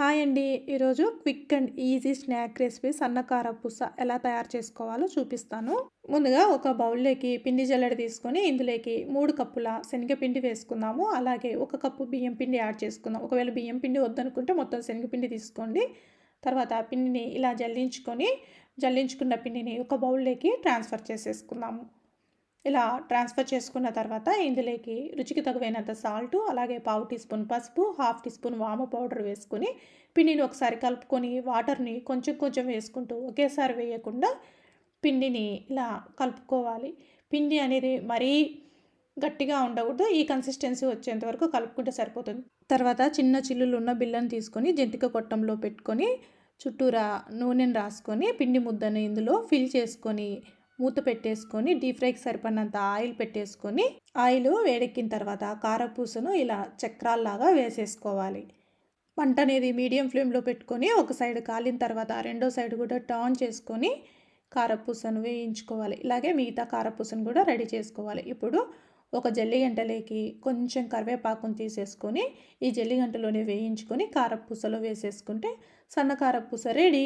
Hi అండి. ఈరోజు quick and easy snack recipe సన్నకార పూస ఎలా తయారు చేసుకోవాలో చూపిస్తాను. ముందుగా ఒక బౌల్లోకి పిండి జల్లెడ తీసుకొని ఇందులోకి మూడు కప్పుల శనగపిండి వేసుకుందాము. అలాగే ఒక కప్పు బియ్యం పిండి యాడ్ చేసుకుందాం. ఒకవేళ బియ్యం పిండి వద్దనుకుంటే మొత్తం శనగపిండి తీసుకోండి. తర్వాత పిండిని ఇలా జల్లించుకొని జల్లించుకున్న పిండిని ఒక బౌల్లోకి ట్రాన్స్ఫర్ చేసేసుకుందాము. ఇలా ట్రాన్స్ఫర్ చేసుకున్న తర్వాత ఇందులోకి రుచికి తగువైనంత సాల్ట్ అలాగే పావు టీ స్పూన్ పసుపు హాఫ్ టీ స్పూన్ వాము పౌడర్ వేసుకొని పిండిని ఒకసారి కలుపుకొని వాటర్ని కొంచెం కొంచెం వేసుకుంటూ ఒకేసారి వేయకుండా పిండిని ఇలా కలుపుకోవాలి. పిండి అనేది మరీ గట్టిగా ఉండకూడదు ఈ కన్సిస్టెన్సీ వచ్చేంత వరకు కలుపుకుంటే సరిపోతుంది. తర్వాత చిన్న చిల్లులు ఉన్న బిల్లను తీసుకొని జంతిక కొట్టంలో పెట్టుకొని చుట్టూరా నూనెను రాసుకొని పిండి ముద్దని ఇందులో ఫిల్ చేసుకొని మూత పెట్టేసుకొని డీప్ ఫ్రైకి సరిపడినంత ఆయిల్ పెట్టేసుకొని ఆయిల్ వేడెక్కిన తర్వాత కారపూసను ఇలా చక్రాల్లాగా వేసేసుకోవాలి. పంట అనేది మీడియం ఫ్లేమ్లో పెట్టుకొని ఒక సైడ్ కాలిన తర్వాత రెండో సైడ్ కూడా టర్న్ చేసుకొని కారపూసను వేయించుకోవాలి. ఇలాగే మిగతా కారపూసను కూడా రెడీ చేసుకోవాలి. ఇప్పుడు ఒక జల్లిగంటలోకి కొంచెం కరివేపాకును తీసేసుకొని ఈ జల్లి గంటలోనే వేయించుకొని కారపూసలో వేసేసుకుంటే సన్న కారపూస రెడీ.